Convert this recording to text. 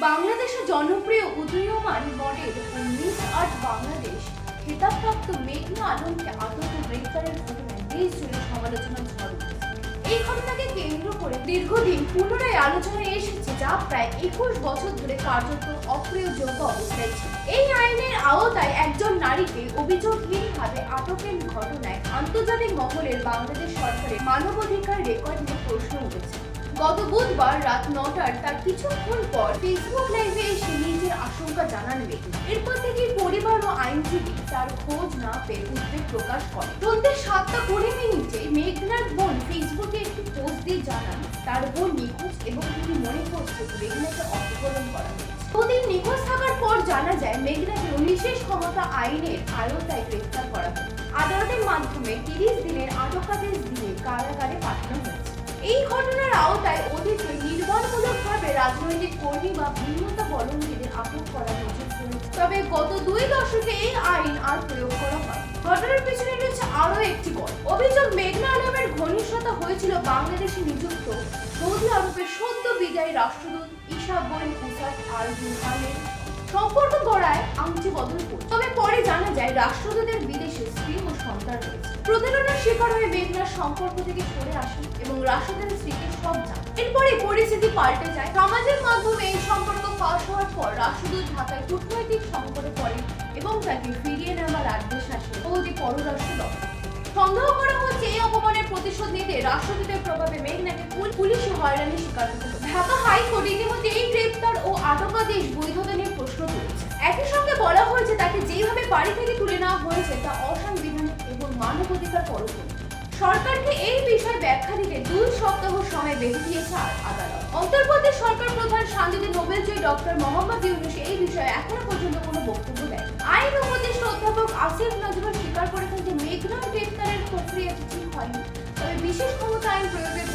বাংলাদেশের জনপ্রিয় উদীয়মান মডেল ও মিস আর্ট বাংলাদেশ খেতাবপ্রাপ্ত মেঘনা আলমকে আতঙ্ক গ্রেফতারের ঘটনায় দেশ জুড়ে সমালোচনা ঝড় এই ঘটনাকে কেন্দ্র করে দীর্ঘদিন পুনরায় আলোচনায় এসেছে যা প্রায় একুশ বছর ধরে কার্যত অপ্রয়োজনীয় অবস্থায় ছিল। এই আইনের আওতায় একজন নারীকে অভিযোগহীনভাবে আটকের ঘটনায় আন্তর্জাতিক মহলের বাংলাদেশ সরকারের মানবাধিকার রেকর্ড নিয়ে গত বুধবার রাত নটার তার কিছুক্ষণ পর ফেসবুক লাইভে এসে নিজের আশঙ্কা জানান ব্যক্তি এরপর থেকে পরিবার ও আইনজীবী তার খোঁজ না পেয়ে উদ্বেগ প্রকাশ করে সন্ধ্যে সাতটা কুড়ি মিনিটে মেঘনার বোন ফেসবুকে একটি পোস্ট দিয়ে জানান, তার বোন নিখোঁজ এবং তিনি মনে করছে মেঘনাকে অপহরণ করা দুদিন নিখোঁজ থাকার পর জানা যায়, মেঘনাকে বিশেষ ক্ষমতা আইনের আয়তায় গ্রেফতার করা হয় আদালতের মাধ্যমে তিরিশ দিনের আটকাদেশ দিয়ে কারাগারে পাঠানো হয়েছে। এই ঘটনার আওতায় অতীতে নির্মাণমূলকভাবে রাজনৈতিক কর্মী বা ভিন্নতা ভিন্নতাবলম্বীদের আটক করা রয়েছে। তবে গত দুই দশকে এই আইন আর প্রয়োগ করা হয় ঘটনার পিছনে রয়েছে আরও একটি গল্প অভিযোগ, মেঘনা আলমের ঘনিষ্ঠতা হয়েছিল বাংলাদেশে নিযুক্ত সৌদি আরবের সদ্য বিদায়ী রাষ্ট্রদূত ঈশা বৈন উসাদ আল জুহানের সম্পর্ক গড়ায় আংটি শিকার হয়ে মেঘনার সম্পর্ক থেকে সরে আসেন এবং স্ত্রীকে সব জানান। এরপরে পরিস্থিতি পাল্টে যায়। সমাজের মাধ্যমে এই সম্পর্ক ফাঁস হওয়ার পর ঢাকায় কূটনৈতিক সংকটে এবং তাকে ফিরিয়ে নেওয়ার আদেশ আসে। পররাষ্ট্র সন্দেহ করা হচ্ছে এই অপমানের প্রতিশোধ নিতে রাষ্ট্রদূতের প্রভাবে মেঘনাকে পুল- পুলিশি হয়রানির শিকার হতে। ঢাকা হাইকোর্ট ইতিমধ্যে এই এবং মানবাধিকার সরকারকে এই বিষয়ে ব্যাখ্যা দিতে দুই সপ্তাহ সময় বেঁধে দিয়েছে আদালত। অন্তর্বর্তী সরকার প্রধান শান্তিতে নোবেলজয়ী ডক্টর মোহাম্মদ ইউনুস এই বিষয়ে এখনও পর্যন্ত কোনো বক্তব্য দেয় আইন উপদেষ্টা অধ্যাপক আসিফ নজরুল স্বীকার করেছেন যে মেঘনা গ্রেপ্তারের প্রক্রিয়া ঠিক হয়নি। তবে বিশেষ ক্ষমতা আইন প্রয়োগের